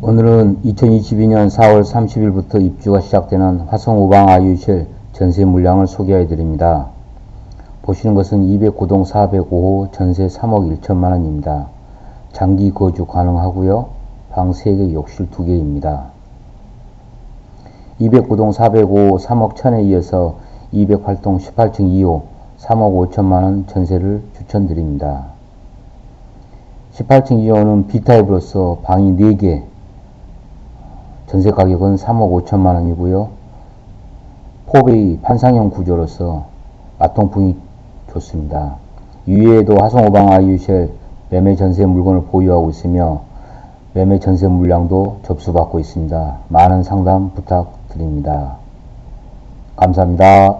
오늘은 2022년 4월 30일부터 입주가 시작되는 화성 오방 아유실 전세 물량을 소개해 드립니다. 보시는 것은 209동 405호 전세 3억 1천만 원입니다. 장기 거주 가능하고요. 방 3개, 욕실 2개입니다. 209동 405호 3억 1000에 이어서 208동 18층 2호 3억 5천만 원 전세를 추천드립니다. 18층 2호는 B타입으로서 방이 4개, 전세 가격은 3억 5천만 원이고요. 포베이 판상형 구조로서 마통풍이 좋습니다. 이외에도 화성오방 아이유쉘 매매 전세 물건을 보유하고 있으며 매매 전세 물량도 접수받고 있습니다. 많은 상담 부탁드립니다. 감사합니다.